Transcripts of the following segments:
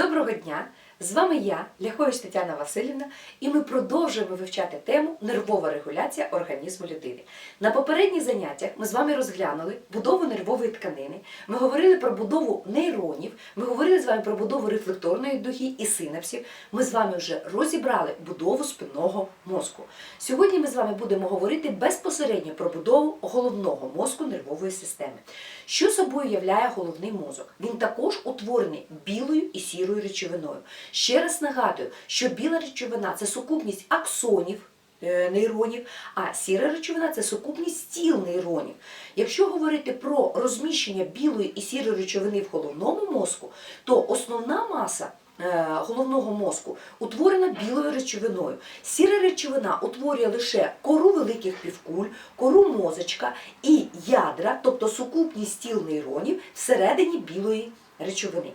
Доброго дня! З вами я, Ляхович Тетяна Васильівна, і ми продовжуємо вивчати тему нервова регуляція організму людини. На попередніх заняттях ми з вами розглянули будову нервової тканини, ми говорили про будову нейронів, ми говорили з вами про будову рефлекторної духи і синапсів. Ми з вами вже розібрали будову спинного мозку. Сьогодні ми з вами будемо говорити безпосередньо про будову головного мозку нервової системи. Що собою являє головний мозок? Він також утворений білою і сірою речовиною. Ще раз нагадую, що біла речовина це сукупність аксонів. е, Нейронів, а сіра речовина це сукупність тіл нейронів. Якщо говорити про розміщення білої і сірої речовини в головному мозку, то основна маса е, головного мозку утворена білою речовиною. Сіра речовина утворює лише кору великих півкуль, кору мозочка і ядра, тобто сукупність тіл нейронів всередині білої речовини.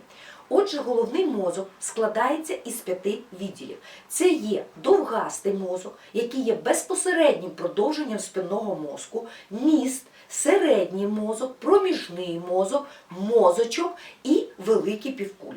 Отже, головний мозок складається із п'яти відділів. Це є довгастий мозок, який є безпосереднім продовженням спинного мозку, міст, середній мозок, проміжний мозок, мозочок і великі півкулі.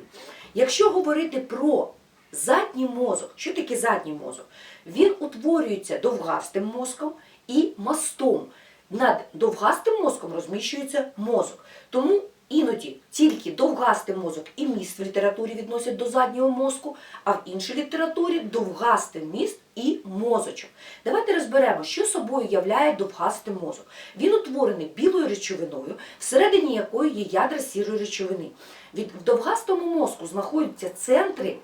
Якщо говорити про задній мозок, що таке задній мозок? Він утворюється довгастим мозком і мастом. Над довгастим мозком розміщується мозок. Тому іноді тільки довгастий мозок і міст в літературі відносять до заднього мозку, а в іншій літературі довгастий міст і мозочок. Давайте розберемо, що собою являє довгастий мозок. Він утворений білою речовиною, всередині якої є ядра сірої речовини. Від в довгастому мозку знаходяться центри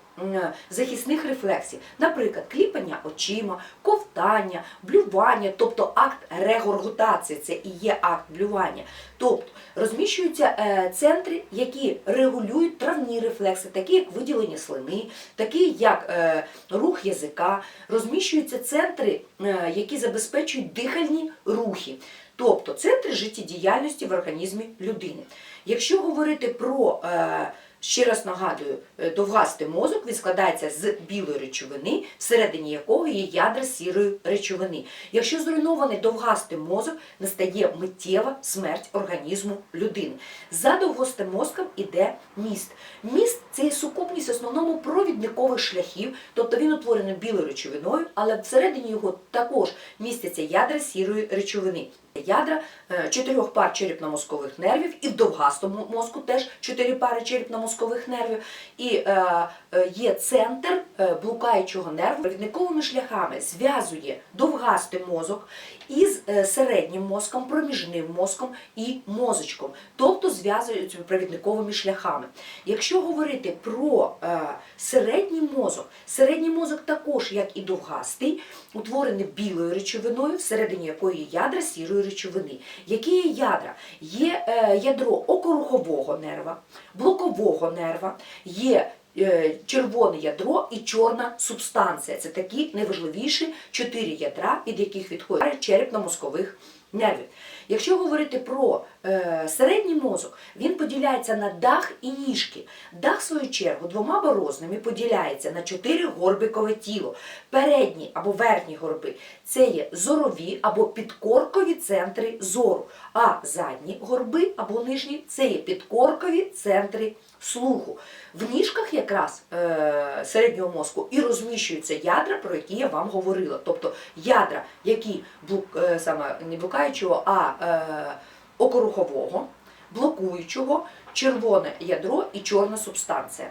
захисних рефлексів, наприклад, кліпання очима, ковтання, блювання, тобто акт регоргутації, це і є акт блювання. Тобто розміщуються е, центри, які регулюють травні рефлекси, такі як виділення слини, такі як е, рух язика, розміщуються центри, е, які забезпечують дихальні рухи, тобто центри життєдіяльності в організмі людини. Якщо говорити про е, Ще раз нагадую, е, довгастий мозок він складається з білої речовини, всередині якого є ядра сірої речовини. Якщо зруйнований довгастий мозок, настає миттєва смерть організму людини. За довгостим мозком іде міст. Міст це сукупність основному провідникових шляхів, тобто він утворений білою речовиною, але всередині його також містяться ядра сірої речовини. Ядра е, чотирьох пар черепно-мозкових нервів, і в довгастому мозку теж чотири пари черепно-мозкових нервів. І е, е, є центр е, блукаючого нерву. Провідниковими шляхами зв'язує довгастий мозок із середнім мозком, проміжним мозком і мозочком, тобто зв'язують провідниковими шляхами. Якщо говорити про середній мозок, середній мозок також, як і довгастий, утворений білою речовиною, всередині якої ядра сірої речовини. Які є ядра? Є ядро окорухового нерва, блокового нерва, є е, червоне ядро і чорна субстанція. Це такі найважливіші чотири ядра, від яких відходять черепно-мозкових нервів. Якщо говорити про е, середній мозок, він поділяється на дах і ніжки. Дах, в свою чергу, двома борозними поділяється на чотири горбикове тіло. Передні або верхні горби це є зорові або підкоркові центри зору, а задні горби або нижні це є підкоркові центри слуху. В ніжках якраз е, середнього мозку і розміщуються ядра, про які я вам говорила. Тобто ядра, які блок, е, саме не блукаючого, а е, окорухового, блокуючого, червоне ядро і чорна субстанція.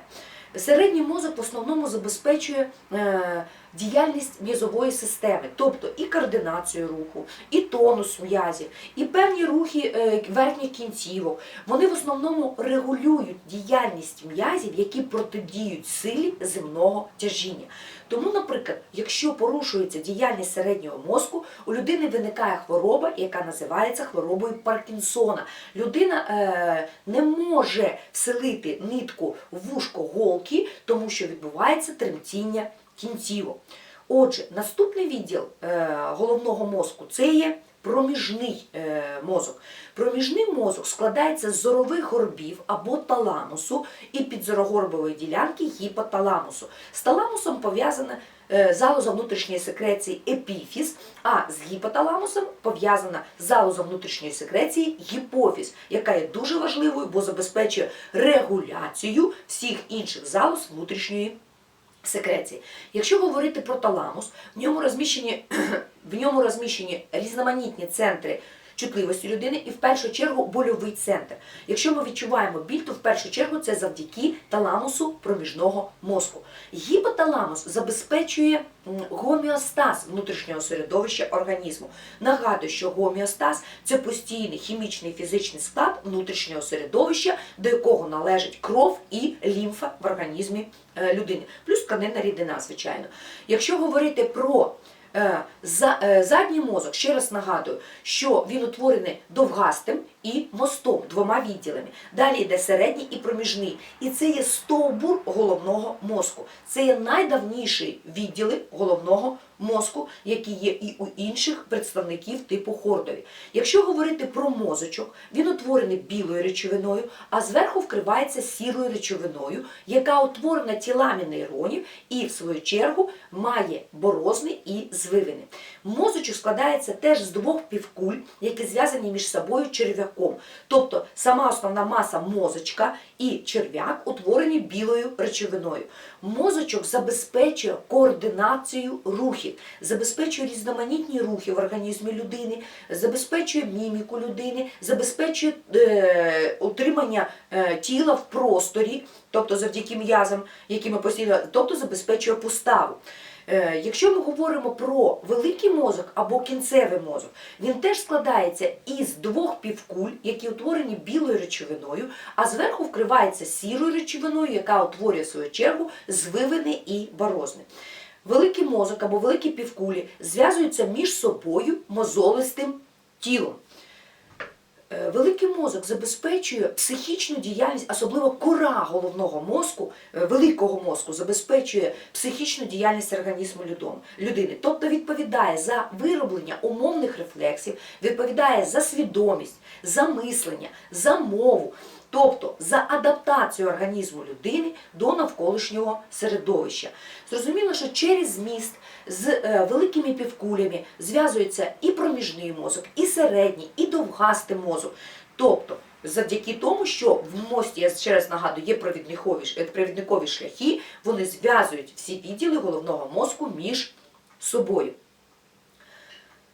Середній мозок в основному забезпечує е, діяльність м'язової системи, тобто і координацію руху, і тонус м'язів, і певні рухи е, верхніх кінцівок. Вони в основному регулюють діяльність м'язів, які протидіють силі земного тяжіння. Тому, наприклад, якщо порушується діяльність середнього мозку, у людини виникає хвороба, яка називається хворобою Паркінсона. Людина е, не може вселити нитку в вушко голки, тому що відбувається тремтіння кінцівок. Отже, наступний відділ е, головного мозку це є проміжний е, мозок. Проміжний мозок складається з зорових горбів або таламусу і підзорогорбової ділянки гіпоталамусу. З таламусом пов'язане е, залоза внутрішньої секреції епіфіз, а з гіпоталамусом пов'язана залоза внутрішньої секреції гіпофіз, яка є дуже важливою, бо забезпечує регуляцію всіх інших залоз внутрішньої. Якщо говорити про таламус, в ньому розміщені, в ньому розміщені різноманітні центри чутливості людини і в першу чергу больовий центр. Якщо ми відчуваємо біль, то в першу чергу це завдяки таламусу проміжного мозку. Гіпоталамус забезпечує м, гомеостаз внутрішнього середовища організму. Нагадую, що гомеостаз це постійний хімічний фізичний склад внутрішнього середовища, до якого належить кров і лімфа в організмі е, людини, плюс тканинна рідина, звичайно. Якщо говорити про Задній мозок, ще раз нагадую, що він утворений довгастим і мостом, двома відділами. Далі йде середній і проміжний. І це є стовбур головного мозку. Це є найдавніші відділи головного мозку, які є і у інших представників типу хордові. Якщо говорити про мозочок, він утворений білою речовиною, а зверху вкривається сірою речовиною, яка утворена тілами нейронів і, в свою чергу, має борозни і звивини. Мозочок складається теж з двох півкуль, які зв'язані між собою черв'яком. Тобто сама основна маса мозочка і черв'як утворені білою речовиною. Мозочок забезпечує координацію рухів, забезпечує різноманітні рухи в організмі людини, забезпечує міміку людини, забезпечує е, утримання е, тіла в просторі, тобто завдяки м'язам, які ми постійно, тобто забезпечує поставу. Е, Якщо ми говоримо про великий мозок або кінцевий мозок, він теж складається із двох півкуль, які утворені білою речовиною, а зверху вкривається сірою речовиною, яка утворює в свою чергу звивини і борозни. Великий мозок або великі півкулі зв'язуються між собою мозолистим тілом. Е, Великий мозок забезпечує психічну діяльність, особливо кора головного мозку, е, великого мозку забезпечує психічну діяльність організму людини. Тобто відповідає за вироблення умовних рефлексів, відповідає за свідомість, за мислення, за мову. Тобто за адаптацію організму людини до навколишнього середовища. Зрозуміло, що через зміст з е, великими півкулями зв'язується і проміжний мозок, і середній, і довгастий мозок. Тобто, завдяки тому, що в мості, я ще раз нагадую, є провідникові, провідникові шляхи, вони зв'язують всі відділи головного мозку між собою.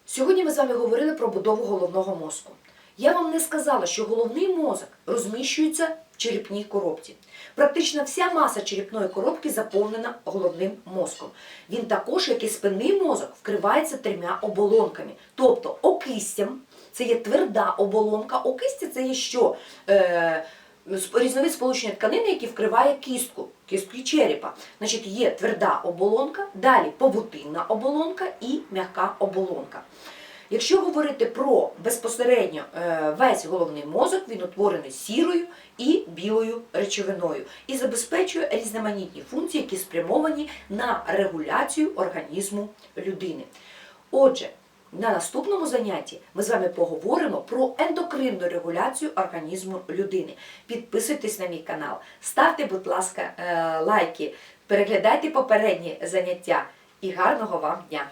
Сьогодні ми з вами говорили про будову головного мозку. Я вам не сказала, що головний мозок розміщується в черепній коробці. Практично вся маса черепної коробки заповнена головним мозком. Він також, як і спинний мозок, вкривається трьома оболонками. Тобто окистям, це є тверда оболонка, окистя це є що? Е, різновид сполучення тканини, який вкриває кістку, кістки черепа. Значить, є тверда оболонка, далі павутинна оболонка і м'яка оболонка. Якщо говорити про безпосередньо е, весь головний мозок, він утворений сірою і білою речовиною і забезпечує різноманітні функції, які спрямовані на регуляцію організму людини. Отже, на наступному занятті ми з вами поговоримо про ендокринну регуляцію організму людини. Підписуйтесь на мій канал, ставте, будь ласка, е, лайки, переглядайте попередні заняття і гарного вам дня!